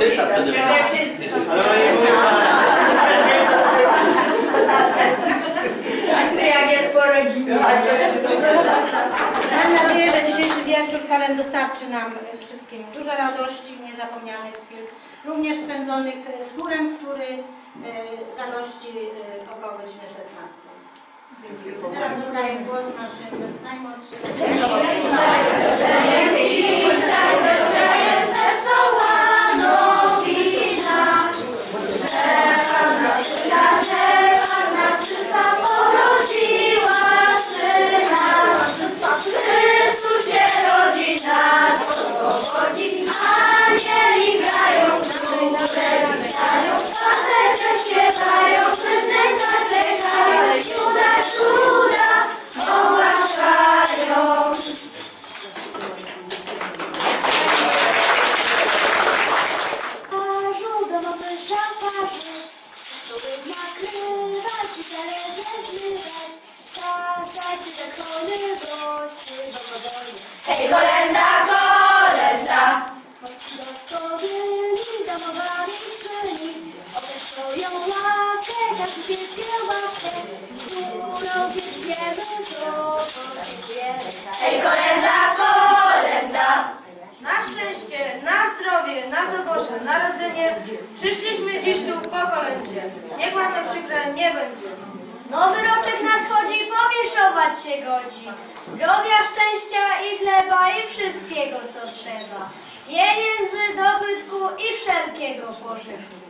Sołtysa przede Jak jest po rodzinie. Mam nadzieję, że dzisiejszy wieczór kalend dostarczy nam wszystkim dużo radości, niezapomnianych chwil, również spędzonych e, z chórem, który e, zagości e, około godziny 16. Teraz oddaję głos naszym najmłodszym. To dziękujemy. Hej, kolenda, kolenda! Na szczęście, na zdrowie, na to Boże Narodzenie przyszliśmy dziś tu po kolędzie. Niech wam to przykre nie będzie. Nowy roczek nadchodzi, powieszować się godzi. Zdrowia, szczęścia i chleba i wszystkiego, co trzeba. Pieniędzy, dobytku i wszelkiego pożytku.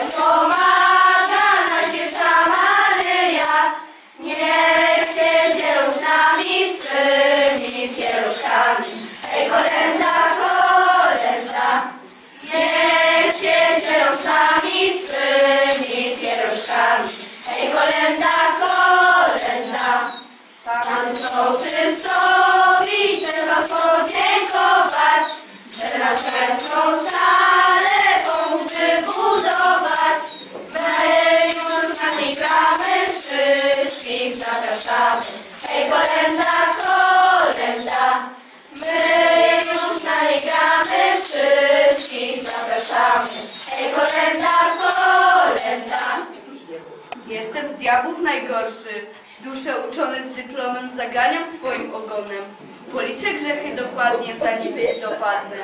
Kolenda, kolenda. Panu sołtysowi zaganiam swoim ogonem. Policzę grzechy dokładnie, zanim ich dopadnę.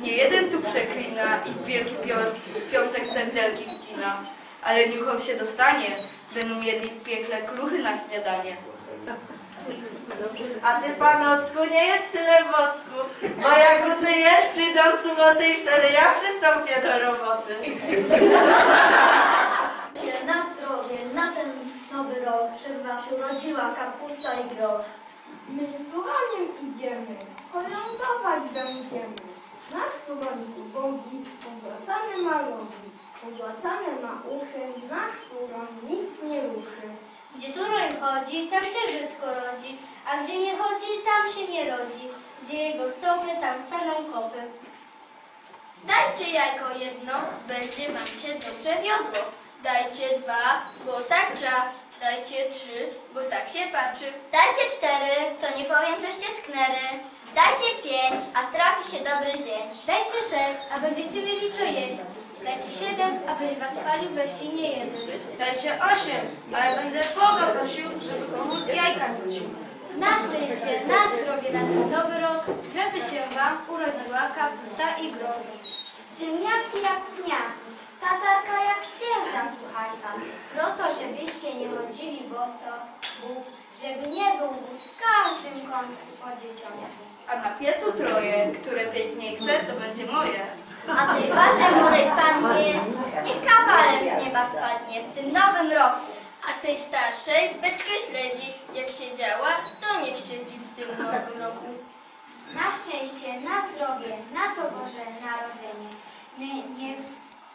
Nie jeden tu przeklina i wielki pią- piątek serdelki wcina. Ale niuchom się dostanie, będą jedli w piekle kruchy na śniadanie. A ty panocku nie jest tyle wosku, bo jak głodny jesz, przyjdą sumoty i wtedy ja przystąpię do roboty. Nowy rok, żeby wam się urodziła kapusta i groch. My z Turaniem idziemy, kolędować będziemy. Nasz Turanik ubogi, pozłacane ma rogi, pozłacane ma uszy, nasz Turan nic nie ruszy. Gdzie turoń chodzi, tam się żytko rodzi, a gdzie nie chodzi, tam się nie rodzi. Gdzie jego stopy, tam staną kopy. Dajcie jajko jedno, będzie wam się dobrze wiodło. Dajcie dwa, bo tak trzeba. Dajcie trzy, bo tak się patrzy. Dajcie cztery, to nie powiem, żeście sknery. Dajcie pięć, a trafi się dobry zięć. Dajcie sześć, a będziecie mieli co jeść. Dajcie siedem, abyś was chwalił we wsi nie jeden. Dajcie osiem, a ja będę Boga prosił, żeby kogut jajka zrzucił. Na szczęście, na zdrowie, na ten nowy rok, żeby się wam urodziła kapusta i grody. Ziemniaki jak pniaki, A na piecu troje, które piękniejsze, to będzie moje. A tej waszej młodej pannie, niech kawaler z nieba spadnie w tym nowym roku. A tej starszej beczkę śledzi. Jak siedziała, to niech siedzi w tym nowym roku. Na szczęście, na zdrowie, na to Boże Narodzenie. Nie, nie,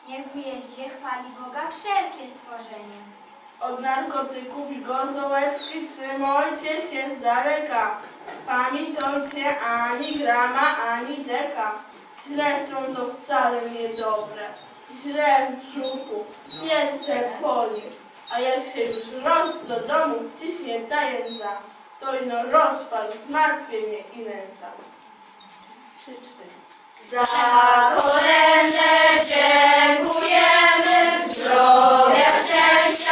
niech w mieście chwali Boga wszelkie stworzenie. Od narkotyków i gorzołeczki trzymajcie się z daleka. Pamiętajcie ani grama, ani deka. Zresztą to wcale niedobre. Źle w brzuchu, pierce boli. A jak się już roz do domu wciśnie ta jędza, to ino rozpal, zmartwienie i nędza. Trzy, cztery. Za kolędę dziękujemy, zdrowia, szczęścia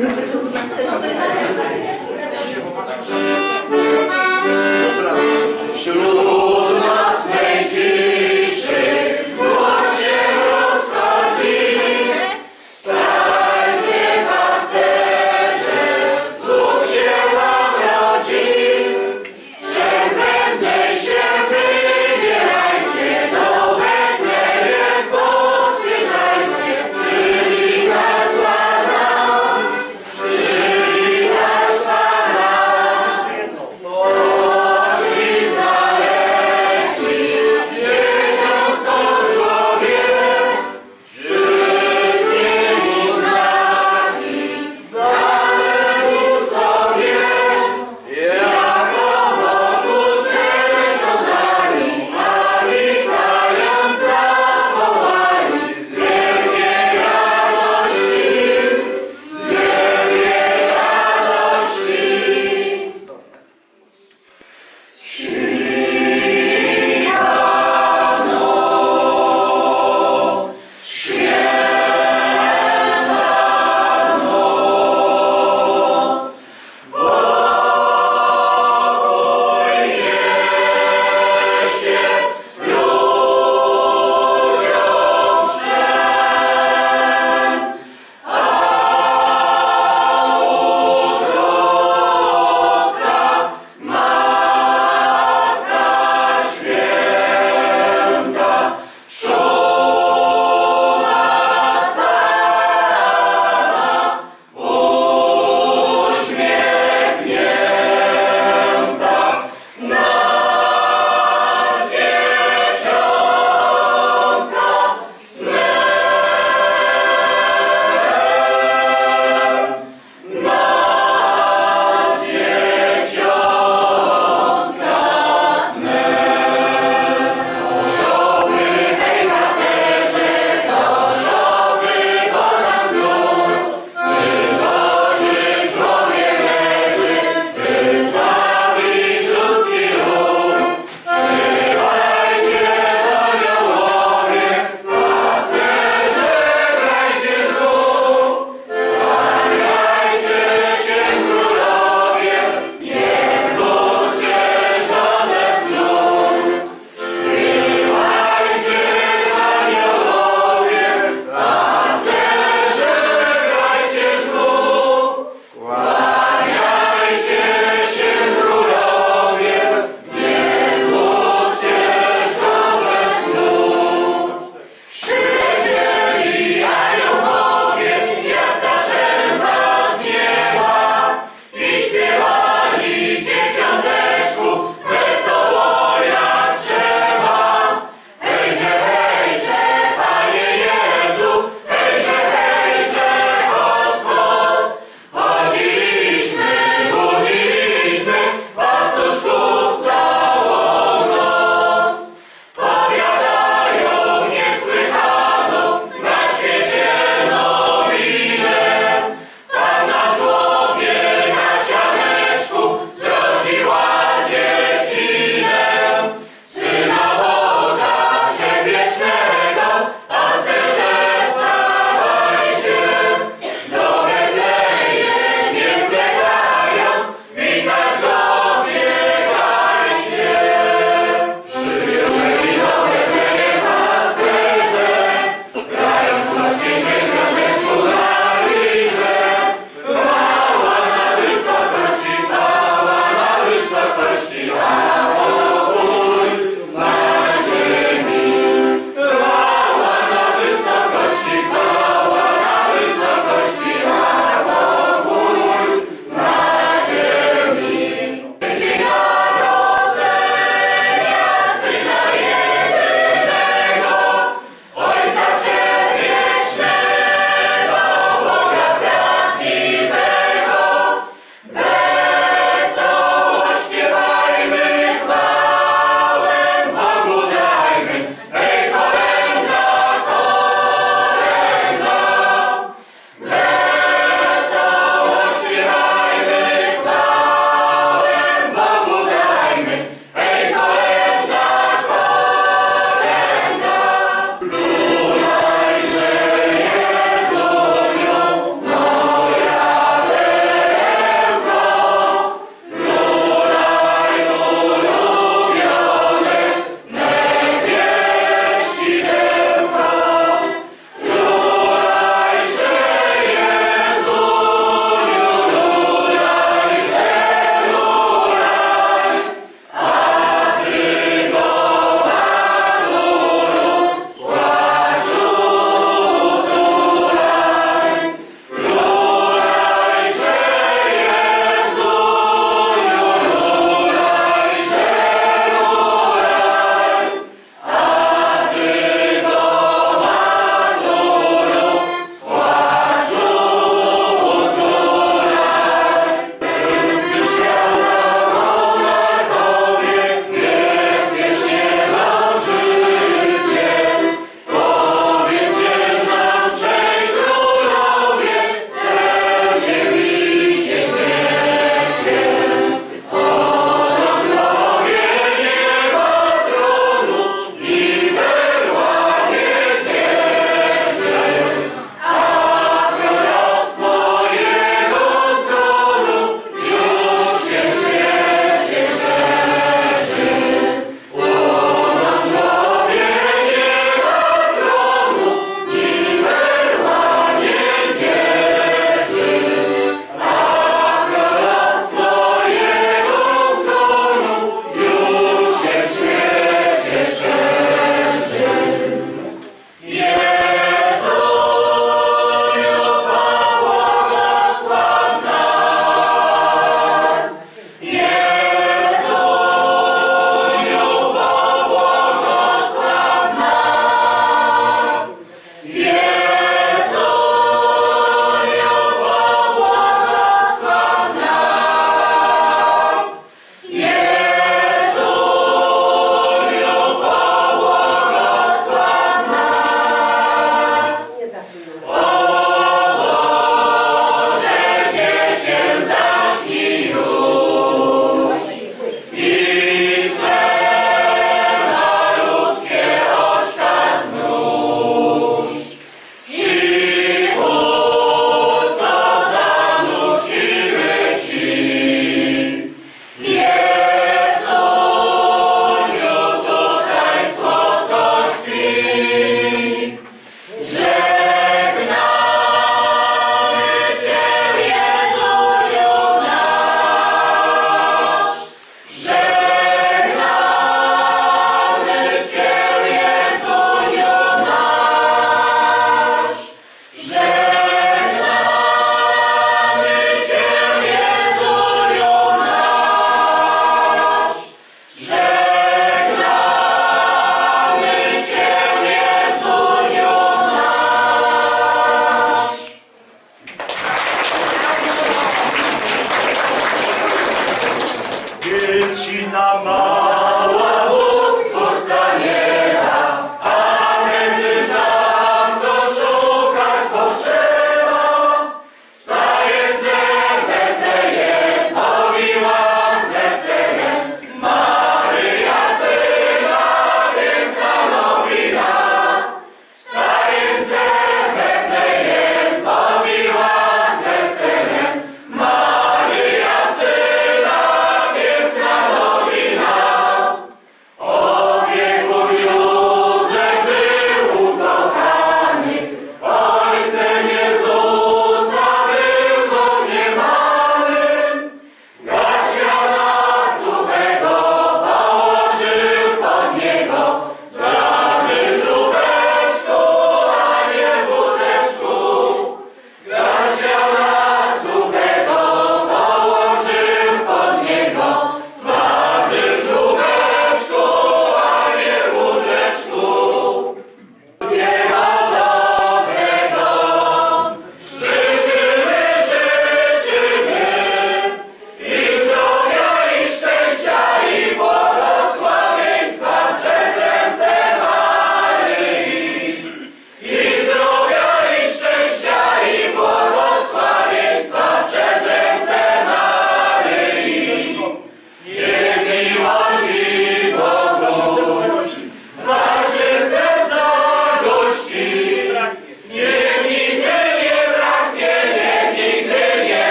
Gracias.